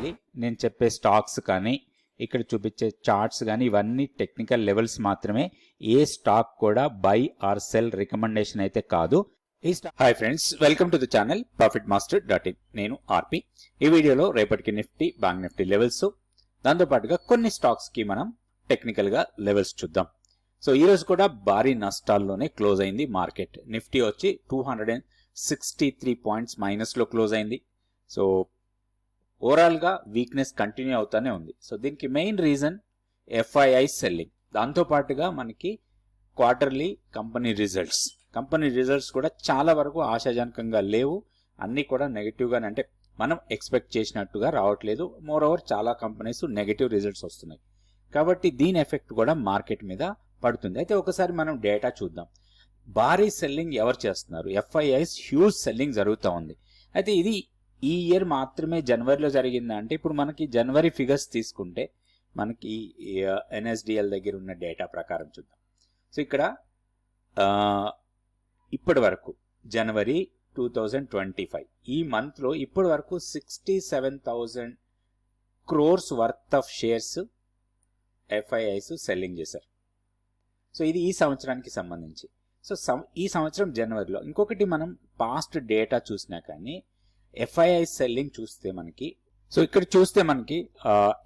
గమనించాలి నేను చెప్పే స్టాక్స్ కానీ ఇక్కడ చూపించే చార్ట్స్ కానీ ఇవన్నీ టెక్నికల్ లెవెల్స్ మాత్రమే. ఏ స్టాక్ కూడా బై ఆర్ సెల్ రికమెండేషన్ అయితే కాదు. ఈ hi friends welcome to the channel profit master dot in నేను ఆర్పి. ఈ వీడియోలో రేపటికి నిఫ్టీ బ్యాంక్ నిఫ్టీ లెవెల్స్. దాంతోపాటుగా కొన్ని స్టాక్స్కి మనం టెక్నికల్గా లెవెల్స్ చూద్దాం. సో ఈ రోజు కూడా భారీ నష్టాల్లోనే క్లోజ్ అయింది మార్కెట్. నిఫ్టీ వచ్చి two hundred and sixty three points మైనస్లో close అయింది. సో ఓవరాల్గా వీక్నెస్ కంటిన్యూ అవుతానే ఉంది. సో దీనికి మెయిన్ రీజన్ ఎఫ్ఐఐ సెల్లింగ్. దాంతోపాటుగా మనకి quarterly company results. Company results కూడా చాలా వరకు ఆశాజనకంగా లేవు. అన్నీ కూడా నెగిటివ్గానే అంటే మనం ఎక్స్పెక్ట్ చేసినట్టుగా రావట్లేదు. మోర్ ఓవర్ చాలా కంపెనీస్ నెగిటివ్ రిజల్ట్స్ వస్తున్నాయి. కాబట్టి దీని ఎఫెక్ట్ కూడా మార్కెట్ మీద పడుతుంది. అయితే ఒకసారి మనం డేటా చూద్దాం. భారీ సెల్లింగ్ ఎవరు చేస్తున్నారు? ఎఫ్ఐఐస్ హ్యూజ్ సెల్లింగ్ జరుగుతూ ఉంది. అయితే ఇది ఈ ఇయర్ మాత్రమే జనవరిలో జరిగిందా అంటే ఇప్పుడు మనకి జనవరి ఫిగర్స్ తీసుకుంటే మనకి ఎన్ఎస్డిఎల్ దగ్గర ఉన్న డేటా ప్రకారం చూద్దాం. సో ఇక్కడ ఇప్పటి వరకు జనవరి టూ థౌజండ్ ట్వంటీ ఫైవ్ ఈ మంత్లో ఇప్పటి వరకు sixty seven thousand crores worth of shares FIIs selling చేశారు. సో ఇది ఈ సంవత్సరానికి సంబంధించి. సో సం- ఈ సంవత్సరం జనవరిలో ఇంకొకటి మనం పాస్ట్ డేటా చూసినా కానీ ఎఫ్ఐఐ సెల్లింగ్ చూస్తే మనకి సో ఇక్కడ చూస్తే మనకి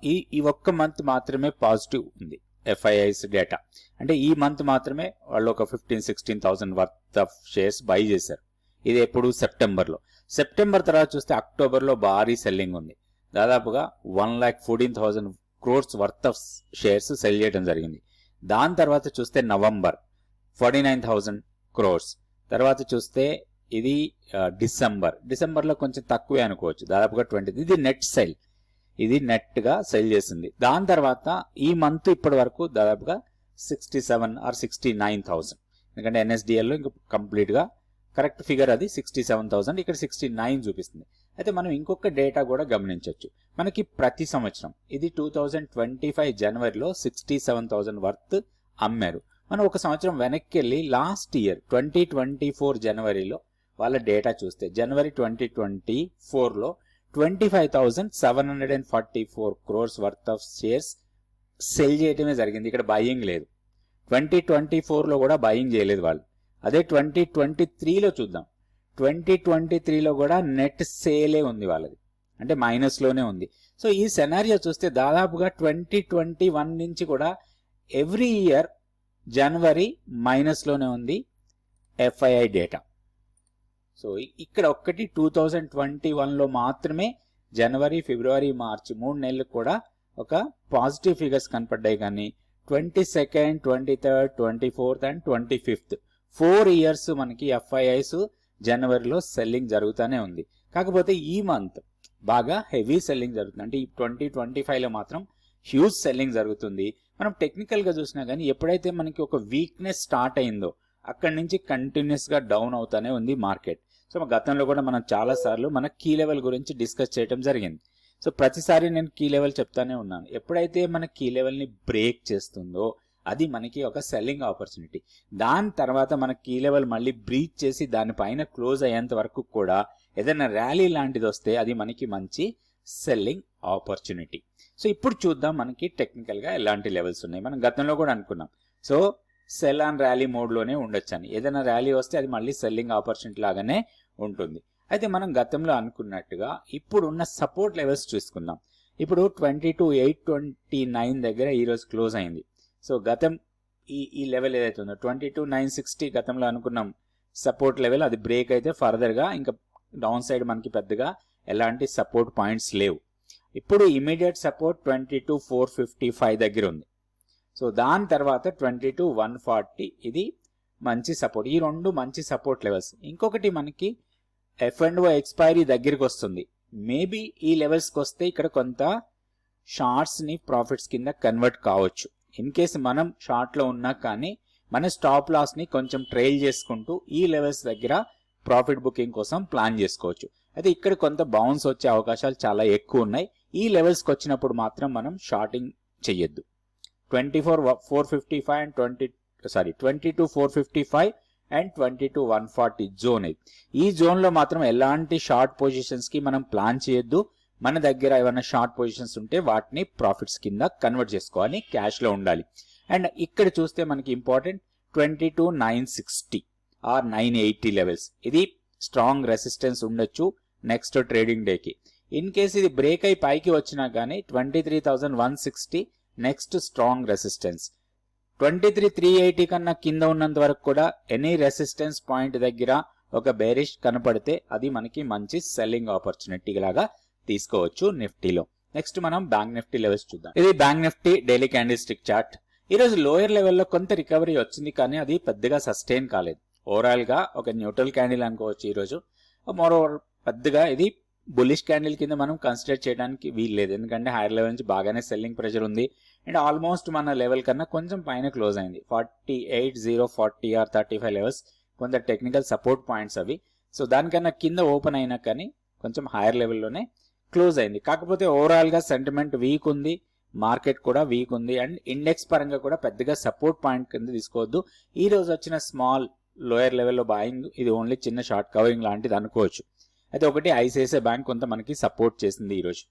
ఈ ఈ ఒక్క మంత్ మాత్రమే పాజిటివ్ ఉంది ఎఫ్ఐఐస్ డేటా అంటే ఈ మంత్ మాత్రమే వాళ్ళు ఒక fifteen sixteen thousand worth of shares buy చేశారు. ఇది ఎప్పుడు? సెప్టెంబర్లో సెప్టెంబర్ తర్వాత చూస్తే అక్టోబర్లో భారీ సెల్లింగ్ ఉంది. దాదాపుగా one lakh fourteen thousand crores worth of shares sell చేయడం జరిగింది. దాని తర్వాత చూస్తే November forty nine thousand crores తర్వాత చూస్తే ఇది డిసెంబర్ డిసెంబర్లో కొంచెం తక్కువే అనుకోవచ్చు. దాదాపుగా ట్వంటీ ఇది నెట్ సెల్ ఇది నెట్గా సెల్ చేసింది. దాని తర్వాత ఈ మంత్ ఇప్పటి వరకు దాదాపుగా sixty seven or sixty nine thousand ఎందుకంటే ఎన్ఎస్డిఎల్లో ఇంకా కంప్లీట్గా కరెక్ట్ ఫిగర్ అది సిక్స్టీ సెవెన్ థౌసండ్ ఇక్కడ సిక్స్టీ నైన్ చూపిస్తుంది. అయితే మనం ఇంకొక డేటా కూడా గమనించవచ్చు మనకి ప్రతి సంవత్సరం ఇది టూ థౌజండ్ ట్వంటీ ఫైవ్ జనవరిలో సిక్స్టీ సెవెన్ థౌసండ్ వర్త్ అమ్మారు. మనం ఒక సంవత్సరం వెనక్కి వెళ్ళి last year twenty twenty four జనవరిలో వాళ్ళ డేటా చూస్తే జనవరి ట్వంటీ ట్వంటీ ఫోర్లో twenty five thousand seven hundred and forty four crores worth of shares sell చేయటమే జరిగింది. ఇక్కడ బయింగ్ లేదు. ట్వంటీ ట్వంటీ ఫోర్లో కూడా బయింగ్ చేయలేదు వాళ్ళు. అదే ట్వంటీ ట్వంటీ త్రీలో చూద్దాం. ట్వంటీ ట్వంటీ త్రీలో కూడా నెట్ సేలే ఉంది వాళ్ళది. అంటే మైనస్లోనే ఉంది. సో ఈ సెనారియో చూస్తే దాదాపుగా ట్వంటీ ట్వంటీ వన్ నుంచి కూడా ఎవ్రీ ఇయర్ జనవరి మైనస్లోనే ఉంది ఎఫ్ఐఐ డేటా సో ఇక్కడ ఒక్కటి టూ థౌజండ్ ట్వంటీ వన్లో మాత్రమే జనవరి ఫిబ్రవరి మార్చి మూడు నెలలు కూడా ఒక పాజిటివ్ ఫిగర్స్ కనపడ్డాయి కానీ twenty second twenty third twenty fourth and twenty fifth four years మనకి ఎఫ్ఐఐస్ జనవరిలో సెల్లింగ్ జరుగుతూనే ఉంది. కాకపోతే ఈ మంత్ బాగా హెవీ సెల్లింగ్ జరుగుతుంది. అంటే ఈ ట్వంటీ ట్వంటీ ఫైవ్లో మాత్రం హ్యూజ్ సెల్లింగ్ జరుగుతుంది. మనం టెక్నికల్గా చూసినా కానీ ఎప్పుడైతే మనకి ఒక వీక్నెస్ స్టార్ట్ అయిందో అక్కడి నుంచి కంటిన్యూస్గా డౌన్ అవుతానే ఉంది మార్కెట్ సో మా గతంలో కూడా మనం చాలా సార్లు మన కీ లెవెల్ గురించి డిస్కస్ చేయడం జరిగింది. సో ప్రతిసారి నేను కీ లెవెల్ చెప్తానే ఉన్నాను. ఎప్పుడైతే మన కీ లెవెల్ని బ్రేక్ చేస్తుందో అది మనకి ఒక సెల్లింగ్ ఆపర్చునిటీ దాని తర్వాత మన కీ లెవెల్ మళ్ళీ బ్రీచ్ చేసి దానిపైన క్లోజ్ అయ్యేంత వరకు కూడా ఏదైనా ర్యాలీ లాంటిది వస్తే అది మనకి మంచి సెల్లింగ్ ఆపర్చునిటీ సో ఇప్పుడు చూద్దాం మనకి టెక్నికల్గా ఎలాంటి లెవెల్స్ ఉన్నాయి. మనం గతంలో కూడా అనుకున్నాం. సో సెల్ అండ్ ర్యాలీ మోడ్లోనే ఉండొచ్చని. ఏదైనా ర్యాలీ వస్తే అది మళ్ళీ సెల్లింగ్ ఆపర్చునిటీ లాగానే ఉంటుంది. అయితే మనం గతంలో అనుకున్నట్టుగా ఇప్పుడు ఉన్న సపోర్ట్ లెవెల్స్ చూసుకుందాం. ఇప్పుడు twenty two eight twenty nine దగ్గర ఈరోజు క్లోజ్ అయింది. సో గతం ఈ ఈ లెవెల్ ఏదైతే ఉందో ట్వంటీ టు నైన్ సిక్స్టీ గతంలో అనుకున్నాం సపోర్ట్ లెవెల్ అది బ్రేక్ అయితే ఫర్దర్గా ఇంకా డౌన్ సైడ్ మనకి పెద్దగా ఎలాంటి సపోర్ట్ పాయింట్స్ లేవు. ఇప్పుడు immediate support twenty two four fifty five దగ్గర ఉంది. సో దాని తర్వాత ట్వంటీ టు వన్ ఫార్టీ ఇది మంచి సపోర్ట్ ఈ రెండు మంచి సపోర్ట్ లెవెల్స్ ఇంకొకటి మనకి ఎఫ్ అండ్ ఓ ఎక్స్పైరీ దగ్గరికి వస్తుంది. మేబీ ఈ లెవెల్స్కి వస్తే ఇక్కడ కొంత షార్ట్స్ని ప్రాఫిట్స్ కింద కన్వర్ట్ కావచ్చు. ఇన్ కేస్ మనం షార్ట్లో ఉన్నా కానీ మన స్టాప్ లాస్ని కొంచెం ట్రైల్ చేసుకుంటూ ఈ లెవెల్స్ దగ్గర ప్రాఫిట్ బుకింగ్ కోసం ప్లాన్ చేసుకోవచ్చు. అయితే ఇక్కడ కొంత బౌన్స్ వచ్చే అవకాశాలు చాలా ఎక్కువ ఉన్నాయి. ఈ లెవెల్స్కి వచ్చినప్పుడు మాత్రం మనం షార్టింగ్ చెయ్యొద్దు. Twenty four four fifty five and twenty sorry twenty two four fifty five and twenty two one forty zone ఇది. ఈ జోన్లో మాత్రం ఎలాంటి షార్ట్ పొజిషన్స్కి మనం ప్లాన్ చేయొద్దు. మన దగ్గర ఏమైనా షార్ట్ పొజిషన్స్ ఉంటే వాటిని ప్రాఫిట్స్ కింద కన్వర్ట్ చేసుకోవాలి క్యాష్లో ఉండాలి. అండ్ ఇక్కడ చూస్తే మనకి important twenty two nine sixty or nine eighty levels ఇది స్ట్రాంగ్ రెసిస్టెన్స్ ఉండొచ్చు నెక్స్ట్ ట్రేడింగ్ డేకి ఇన్ కేస్ ఇది బ్రేక్ అయి పైకి వచ్చినా కానీ twenty three thousand one sixty next strong resistance. Twenty three three eighty కన్నా కింద ఉన్నంత వరకు కూడా ఎనీ రెసిస్టెన్స్ పాయింట్ దగ్గర ఒక బేరిష్ కనపడితే అది మనకి మంచి సెల్లింగ్ ఆపర్చునిటీ లాగా తీసుకోవచ్చు నిఫ్టీలో. నెక్స్ట్ మనం బ్యాంక్ నిఫ్టీ లెవెల్స్ చూద్దాం. ఇది bank Nifty daily candlestick chart. ఈ రోజు లోయర్ లెవెల్లో కొంత రికవరీ వచ్చింది కానీ అది పెద్దగా సస్టైన్ కాలేదు. ఓవరాల్గా ఒక న్యూట్రల్ క్యాండిల్ అనుకోవచ్చు ఈ రోజు మోరోవర్ పెద్దగా ఇది బులిష్ క్యాండిల్ కింద మనం కన్సిడర్ చేయడానికి వీలు లేదు ఎందుకంటే హైయర్ లెవెల్ నుంచి బాగానే సెల్లింగ్ ప్రెషర్ ఉంది. అండ్ ఆల్మోస్ట్ మన లెవెల్ కన్నా కొంచెం పైన క్లోజ్ అయింది. Forty eight zero forty or thirty five levels కొంత టెక్నికల్ సపోర్ట్ పాయింట్స్ అవి. సో దానికన్నా కింద ఓపెన్ అయినా కానీ కొంచెం హైయర్ లెవెల్లోనే క్లోజ్ అయింది. కాకపోతే ఓవరాల్గా సెంటిమెంట్ వీక్ ఉంది. మార్కెట్ కూడా వీక్ ఉంది. అండ్ ఇండెక్స్ పరంగా కూడా పెద్దగా సపోర్ట్ పాయింట్ కింద తీసుకోవద్దు. ఈ రోజు వచ్చిన స్మాల్ లోయర్ లెవెల్లో బాయింగ్ ఇది ఓన్లీ చిన్న షార్ట్ కవరింగ్ లాంటిది అనుకోవచ్చు. అయితే ఒకటి ఐసిఐసిఐ బ్యాంక్ కొంత మనకి సపోర్ట్ చేసింది ఈరోజు.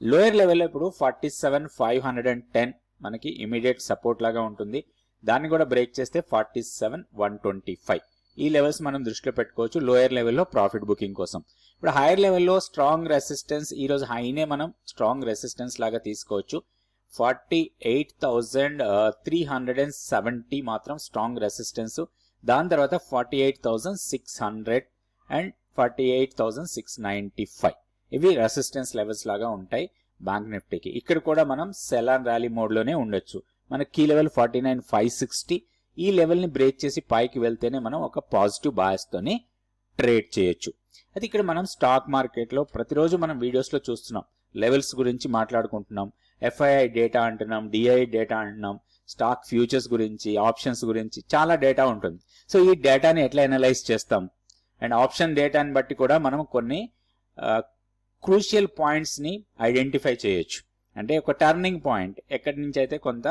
లోయర్ లెవెల్లో ఇప్పుడు forty seven five hundred and ten మనకి ఇమీడియట్ సపోర్ట్ లాగా ఉంటుంది. దాన్ని కూడా బ్రేక్ చేస్తే forty seven one twenty five. ఈ లెవెల్స్ మనం దృష్టిలో పెట్టుకోవచ్చు లోయర్ లెవెల్లో ప్రాఫిట్ బుకింగ్ కోసం. ఇప్పుడు హైయర్ లెవెల్లో స్ట్రాంగ్ రెసిస్టెన్స్ ఈరోజు హైనే మనం స్ట్రాంగ్ రెసిస్టెన్స్ లాగా తీసుకోవచ్చు. Forty eight thousand three hundred and seventy మాత్రం స్ట్రాంగ్ రెసిస్టెన్స్. దాని తర్వాత forty eight thousand six hundred and forty eight thousand six ninety five ఇవి రెసిస్టెన్స్ లెవెల్స్ లాగా ఉంటాయి బ్యాంక్ నిఫ్టీకి ఇక్కడ కూడా మనం సెల్ అండ్ ర్యాలీ మోడ్లోనే ఉండొచ్చు. మన key level forty nine five sixty ఈ లెవెల్ని బ్రేక్ చేసి పైకి వెళ్తేనే మనం ఒక పాజిటివ్ బాయస్తోని ట్రేడ్ చేయొచ్చు. అయితే ఇక్కడ మనం స్టాక్ మార్కెట్లో ప్రతిరోజు మనం వీడియోస్లో చూస్తున్నాం. లెవెల్స్ గురించి మాట్లాడుకుంటున్నాం. ఎఫ్ఐఐ డేటా అంటున్నాం డిఐ డేటా అంటున్నాం స్టాక్ ఫ్యూచర్స్ గురించి ఆప్షన్స్ గురించి చాలా డేటా ఉంటుంది. సో ఈ డేటాని ఎట్లా అనలైజ్ చేస్తాం? అండ్ ఆప్షన్ డేటాని బట్టి కూడా మనం కొన్ని క్రూషియల్ పాయింట్స్ని ఐడెంటిఫై చేయొచ్చు. అంటే ఒక టర్నింగ్ పాయింట్ ఎక్కడి నుంచి అయితే కొంత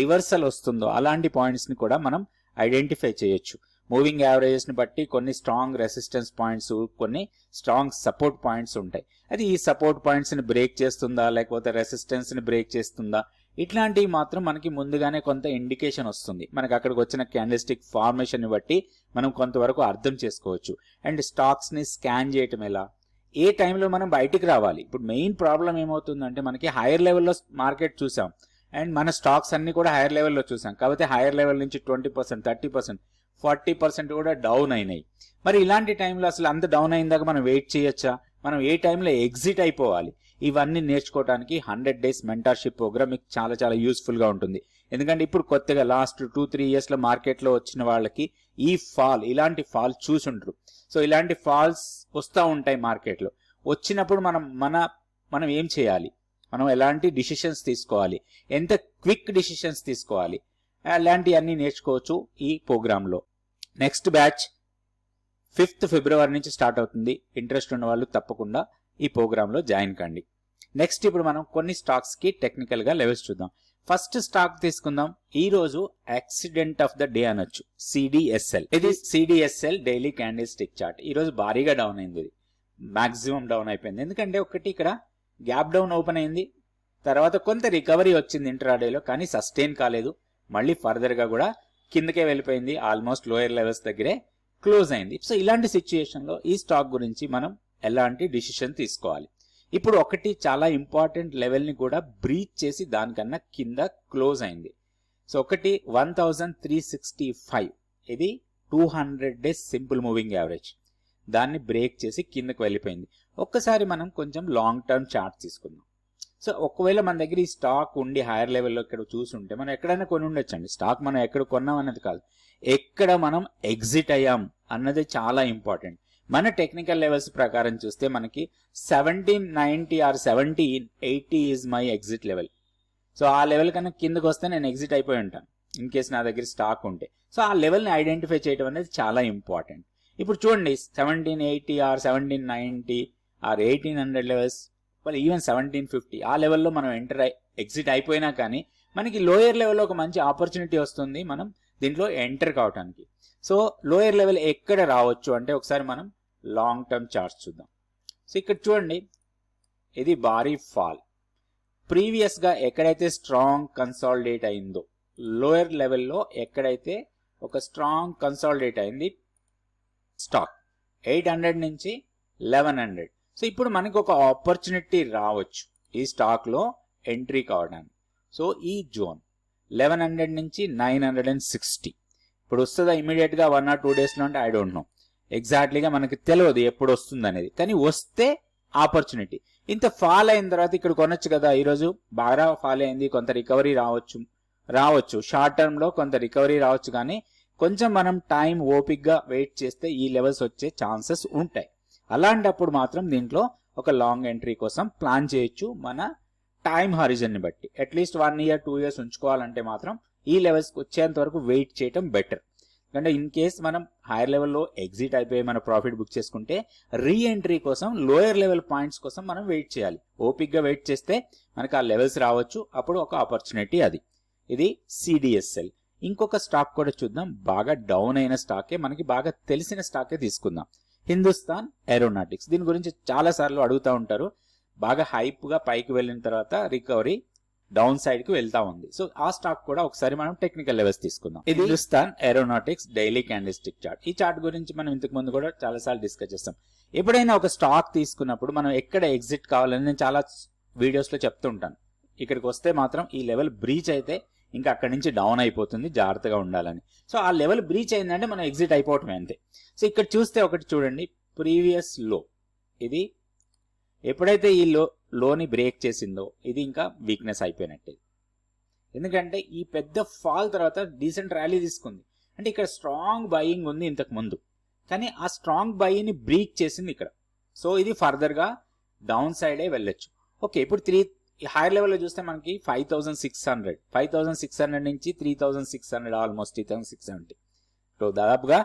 రివర్సల్ వస్తుందో అలాంటి పాయింట్స్ని కూడా మనం ఐడెంటిఫై చేయొచ్చు. మూవింగ్ యావరేజెస్ని బట్టి కొన్ని స్ట్రాంగ్ రెసిస్టెన్స్ పాయింట్స్ కొన్ని స్ట్రాంగ్ సపోర్ట్ పాయింట్స్ ఉంటాయి. అది ఈ సపోర్ట్ పాయింట్స్ని బ్రేక్ చేస్తుందా లేకపోతే రెసిస్టెన్స్ని బ్రేక్ చేస్తుందా ఇట్లాంటివి మాత్రం మనకి ముందుగానే కొంత ఇండికేషన్ వస్తుంది. మనకి అక్కడికి వచ్చిన క్యాండిల్స్టిక్ ఫార్మేషన్ బట్టి మనం కొంతవరకు అర్థం చేసుకోవచ్చు. అండ్ స్టాక్స్ని స్కాన్ చేయటం ఎలా? ఏ టైంలో మనం బయటికి రావాలి? ఇప్పుడు మెయిన్ ప్రాబ్లం ఏమవుతుందంటే మనకి హైయర్ లెవెల్లో మార్కెట్ చూసాం. అండ్ మన స్టాక్స్ అన్ని కూడా హైయర్ లెవెల్లో చూసాం. కాబట్టి హైయర్ లెవెల్ నుంచి twenty percent thirty percent forty percent కూడా డౌన్ అయినాయి. మరి ఇలాంటి టైంలో అసలు అంత డౌన్ అయిందాక మనం వెయిట్ చేయొచ్చా? మనం ఏ టైంలో ఎగ్జిట్ అయిపోవాలి? ఇవన్నీ నేర్చుకోవడానికి హండ్రెడ్ డేస్ మెంటర్షిప్ ప్రోగ్రామ్ మీకు చాలా చాలా యూస్ఫుల్గా ఉంటుంది. ఎందుకంటే ఇప్పుడు కొత్తగా లాస్ట్ టూ త్రీ ఇయర్స్లో మార్కెట్లో వచ్చిన వాళ్ళకి ఈ ఫాల్ ఇలాంటి ఫాల్ చూసుంటారు సో ఇలాంటి ఫాల్స్ వస్తూ ఉంటాయి మార్కెట్లో. వచ్చినప్పుడు మనం మన మనం ఏం చేయాలి? మనం ఎలాంటి డిసిషన్స్ తీసుకోవాలి? ఎంత క్విక్ డిసిషన్స్ తీసుకోవాలి? అలాంటివన్నీ నేర్చుకోవచ్చు ఈ ప్రోగ్రాంలో నెక్స్ట్ బ్యాచ్ ఫిఫ్త్ ఫిబ్రవరి నుంచి స్టార్ట్ అవుతుంది. ఇంట్రెస్ట్ ఉన్న వాళ్ళు తప్పకుండా ఈ ప్రోగ్రాంలో జాయిన్ కండి. నెక్స్ట్ ఇప్పుడు మనం కొన్ని స్టాక్స్కి టెక్నికల్గా లెవెల్స్ చూద్దాం. ఫస్ట్ స్టాక్ తీసుకుందాం. ఈ రోజు యాక్సిడెంట్ ఆఫ్ ద డే అనొచ్చు. సిడిఎస్ఎల్ ఇది CDSL daily candle stick chart ఈ రోజు భారీగా డౌన్ అయింది. ఇది మాక్సిమం డౌన్ అయిపోయింది. ఎందుకంటే ఒకటి ఇక్కడ గ్యాప్ డౌన్ ఓపెన్ అయింది. తర్వాత కొంత రికవరీ వచ్చింది ఇంటరాడేలో కానీ సస్టైన్ కాలేదు. మళ్ళీ ఫర్దర్గా కూడా కిందకే వెళ్ళిపోయింది. ఆల్మోస్ట్ లోయర్ లెవెల్స్ దగ్గరే క్లోజ్ అయింది. సో ఇలాంటి సిచ్యుయేషన్లో ఈ స్టాక్ గురించి మనం ఎలాంటి డిసిషన్ తీసుకోవాలి? ఇప్పుడు ఒకటి చాలా ఇంపార్టెంట్ లెవెల్ని కూడా బ్రీచ్ చేసి దానికన్నా కింద క్లోజ్ అయింది. సో ఒకటి one thousand three sixty five ఇది two hundred days simple moving average దాన్ని బ్రేక్ చేసి కిందకు వెళ్ళిపోయింది. ఒక్కసారి మనం కొంచెం లాంగ్ టర్మ్ చార్ట్ తీసుకుందాం. సో ఒకవేళ మన దగ్గర ఈ స్టాక్ ఉండి హైయర్ లెవెల్లో ఇక్కడ చూసుంటే మనం ఎక్కడైనా కొని ఉండొచ్చండి. స్టాక్ మనం ఎక్కడ కొన్నాం అన్నది కాదు. ఎక్కడ మనం ఎగ్జిట్ అయ్యాం అన్నది చాలా ఇంపార్టెంట్ మన టెక్నికల్ లెవెల్స్ ప్రకారం చూస్తే మనకి seventeen ninety or seventeen eighty is my exit level so ఆ లెవెల్ కన్నా కిందకు వస్తే నేను ఎగ్జిట్ అయిపోయి ఉంటాను. ఇన్ కేస్ నా దగ్గర స్టాక్ ఉంటే. సో ఆ లెవెల్ని ఐడెంటిఫై చేయడం అనేది చాలా ఇంపార్టెంట్ ఇప్పుడు చూడండి seventeen eighty or seventeen ninety or eighteen hundred levels వాళ్ళు ఈవెన్ సెవెంటీన్ ఫిఫ్టీ ఆ లెవెల్లో మనం ఎంటర్ ఎగ్జిట్ అయిపోయినా కానీ మనకి లోయర్ లెవెల్లో ఒక మంచి ఆపర్చునిటీ వస్తుంది మనం దీంట్లో ఎంటర్ కావడానికి సో లోయర్ లెవెల్ ఎక్కడ రావచ్చు అంటే ఒకసారి మనం లాంగ్ టర్మ్ చార్ట్స్ చూద్దాం. సో ఇక్కడ చూడండి ఇది భారీ ఫాల్. ప్రీవియస్గా ఎక్కడైతే స్ట్రాంగ్ కన్సాలిడేట్ అయిందో లోయర్ లెవెల్లో ఎక్కడైతే ఒక స్ట్రాంగ్ కన్సాలిడేట్ అయింది స్టాక్. ఎయిట్ హండ్రెడ్ నుంచి లెవెన్ హండ్రెడ్. సో ఇప్పుడు మనకు ఒక ఆపర్చునిటీ రావచ్చు ఈ స్టాక్లో ఎంట్రీ కావడానికి. సో ఈ జోన్ లెవెన్ హండ్రెడ్ నుంచి నైన్ హండ్రెడ్ అండ్ సిక్స్టీ. ఇప్పుడు వస్తుందా ఇమీడియట్గా వన్ ఆర్ టూ డేస్లో అంటే ఐ డోంట్ నో. ఎగ్జాక్ట్లీగా మనకి తెలియదు ఎప్పుడు వస్తుంది అనేది కానీ వస్తే ఆపర్చునిటీ ఇంత ఫాల్ అయిన తర్వాత ఇక్కడ కొనొచ్చు కదా ఈరోజు. బాగా ఫాల్ అయింది కొంత రికవరీ రావచ్చు రావచ్చు. షార్ట్ టర్మ్లో కొంత రికవరీ రావచ్చు కానీ కొంచెం మనం టైం ఓపిక్గా వెయిట్ చేస్తే ఈ లెవెల్స్ వచ్చే ఛాన్సెస్ ఉంటాయి. అలాంటప్పుడు మాత్రం దీంట్లో ఒక లాంగ్ ఎంట్రీ కోసం ప్లాన్ చేయొచ్చు మన టైం హారిజన్ని బట్టి. At least one year two years ఉంచుకోవాలంటే మాత్రం ఈ లెవెల్స్కి వచ్చేంత వరకు వెయిట్ చేయటం బెటర్ అంటే ఇన్ కేస్ మనం హైయర్ లెవెల్లో ఎగ్జిట్ అయిపోయి మన ప్రాఫిట్ బుక్ చేసుకుంటే రీ ఎంట్రీ కోసం లోయర్ లెవెల్ పాయింట్స్ కోసం మనం వెయిట్ చేయాలి. ఓపిక్గా వెయిట్ చేస్తే మనకి ఆ లెవెల్స్ రావచ్చు. అప్పుడు ఒక ఆపర్చునిటీ అది. ఇది సిడిఎస్ఎల్ ఇంకొక స్టాక్ కూడా చూద్దాం. బాగా డౌన్ అయిన స్టాకే మనకి బాగా తెలిసిన స్టాకే తీసుకుందాం. హిందుస్థాన్ ఏరోనాటిక్స్ దీని గురించి చాలా సార్లు అడుగుతూ ఉంటారు. బాగా హైప్గా పైకి వెళ్ళిన తర్వాత రికవరీ డౌన్ సైడ్కి వెళ్తా ఉంది. సో ఆ స్టాక్ కూడా ఒకసారి మనం టెక్నికల్ లెవెల్స్ తీసుకుందాం. ఇది Hindustan Aeronautics daily candlestick chart. ఈ చార్ట్ గురించి మనం ఇంతకు ముందు కూడా చాలా సార్లు డిస్కస్ చేస్తాం. ఎప్పుడైనా ఒక స్టాక్ తీసుకున్నప్పుడు మనం ఎక్కడ ఎగ్జిట్ కావాలని నేను చాలా వీడియోస్లో చెప్తుంటాను ఇక్కడికి వస్తే మాత్రం ఈ లెవెల్ బ్రీచ్ అయితే ఇంకా అక్కడి నుంచి డౌన్ అయిపోతుంది జాగ్రత్తగా ఉండాలని. సో ఆ లెవెల్ బ్రీచ్ అయిందంటే మనం ఎగ్జిట్ అయిపోవటమే అంతే. సో ఇక్కడ చూస్తే ఒకటి చూడండి. ప్రీవియస్లో. ఇది ఎప్పుడైతే ఈ లో లోని బ్రేక్ చేసిందో ఇది ఇంకా వీక్నెస్ అయిపోయినట్టే. ఎందుకంటే ఈ పెద్ద ఫాల్ తర్వాత డీసెంట్ ర్యాలీ తీసుకుంది. అంటే ఇక్కడ స్ట్రాంగ్ బయింగ్ ఉంది ఇంతకు ముందు. కానీ ఆ స్ట్రాంగ్ బయింగ్ బ్రేక్ చేసింది ఇక్కడ. సో ఇది ఫర్దర్గా డౌన్ సైడే వెళ్ళొచ్చు. ఓకే ఇప్పుడు త్రీ హైయర్ లెవెల్లో చూస్తే మనకి five thousand six hundred five thousand six hundred నుంచి three thousand six hundred almost three thousand six seventy so దాదాపుగా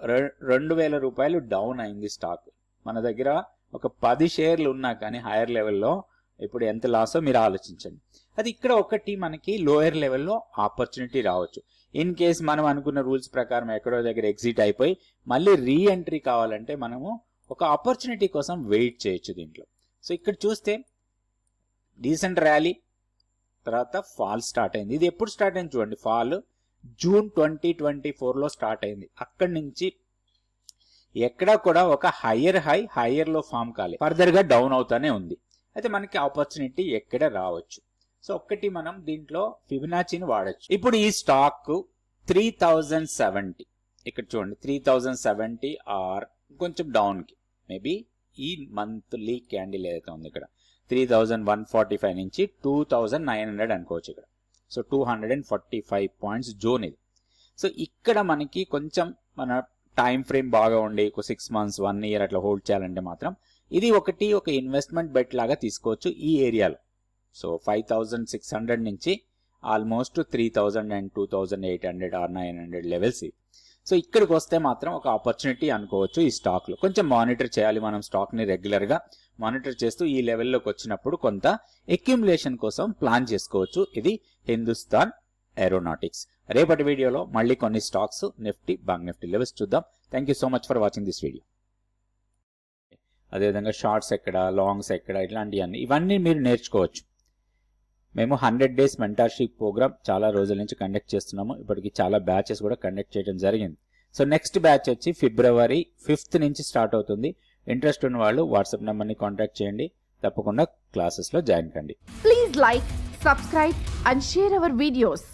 రె- రెండు వేల రూపాయలు డౌన్ అయింది స్టాక్ మన దగ్గర ఒక పది షేర్లు ఉన్నా కానీ హైయర్ లెవెల్లో ఇప్పుడు ఎంత లాసో మీరు ఆలోచించండి. అది ఇక్కడ ఒకటి మనకి లోయర్ లెవెల్లో ఆపర్చునిటీ రావచ్చు. ఇన్ కేస్ మనం అనుకున్న రూల్స్ ప్రకారం ఎక్కడో దగ్గర ఎగ్జిట్ అయిపోయి మళ్ళీ రీ ఎంట్రీ కావాలంటే మనము ఒక ఆపర్చునిటీ కోసం వెయిట్ చేయొచ్చు దీంట్లో. సో ఇక్కడ చూస్తే డీసెంట్ ర్యాలీ తర్వాత ఫాల్ స్టార్ట్ అయింది. ఇది ఎప్పుడు స్టార్ట్ అయింది చూడండి. ఫాల్ జూన్ ట్వంటీ ట్వంటీ ఫోర్లో స్టార్ట్ అయింది. అక్కడి నుంచి ఎక్కడ కూడా ఒక హయ్యర్ హై హయ్యర్లో ఫామ్ కాలే. ఫర్దర్గా డౌన్ అవుతానే ఉంది. అయితే మనకి ఆపర్చునిటీ ఎక్కడ రావచ్చు? సో ఒక్కటి మనం దీంట్లో ఫిబినాచిని వాడచ్చు. ఇప్పుడు ఈ స్టాక్ త్రీ థౌజండ్ సెవెంటీ. ఇక్కడ చూడండి త్రీ థౌజండ్ సెవెంటీ ఆర్ కొంచెం డౌన్కి మేబీ ఈ మంత్లీ క్యాండిల్ ఏదైతే ఉంది ఇక్కడ. Three thousand one forty five నుంచి టూ థౌజండ్ నైన్ హండ్రెడ్ అనుకోవచ్చు ఇక్కడ. So two hundred and forty five points zone ఇది. సో ఇక్కడ మనకి కొంచెం మన టైం ఫ్రేమ్ బాగా ఉండి ఒక సిక్స్ మంత్స్ వన్ ఇయర్ అట్లా హోల్డ్ చేయాలంటే మాత్రం ఇది ఒకటి ఒక ఇన్వెస్ట్మెంట్ బెట్ లాగా తీసుకోవచ్చు ఈ ఏరియాలో. So five thousand six hundred నుంచి almost three thousand and two thousand eight hundred or nine hundred levels so ఇక్కడికి వస్తే మాత్రం ఒక ఆపర్చునిటీ అనుకోవచ్చు ఈ స్టాక్లో కొంచెం మానిటర్ చేయాలి మనం స్టాక్ని రెగ్యులర్గా మానిటర్ చేస్తూ ఈ లెవెల్లోకి వచ్చినప్పుడు కొంత ఎక్యుములేషన్ కోసం ప్లాన్ చేసుకోవచ్చు. ఇది హిందుస్థాన్ ఏరోనాటిక్స్ రేపటి వీడియోలో మళ్ళీ కొన్ని stocks Nifty bank Nifty levels చూద్దాం. Thank you so much for watching this video అదేవిధంగా షార్ట్స్ ఎక్కడ లాంగ్స్ ఎక్కడ ఇట్లాంటివి అన్ని ఇవన్నీ మీరు నేర్చుకోవచ్చు. మేము హండ్రెడ్ డేస్ మెంటర్షిప్ ప్రోగ్రామ్ చాలా రోజుల నుంచి కండక్ట్ చేస్తున్నాము. ఇప్పటికి చాలా బ్యాచెస్ కూడా కండక్ట్ చేయడం జరిగింది. సో నెక్స్ట్ బ్యాచ్ వచ్చి ఫిబ్రవరి ఫిఫ్త్ నుంచి స్టార్ట్ అవుతుంది. ఇంట్రెస్ట్ ఉన్న వాళ్ళు వాట్సాప్ నెంబర్ని కాంటాక్ట్ చేయండి. తప్పకుండా క్లాసెస్లో జాయిన్ కండి. Please like subscribe and share our videos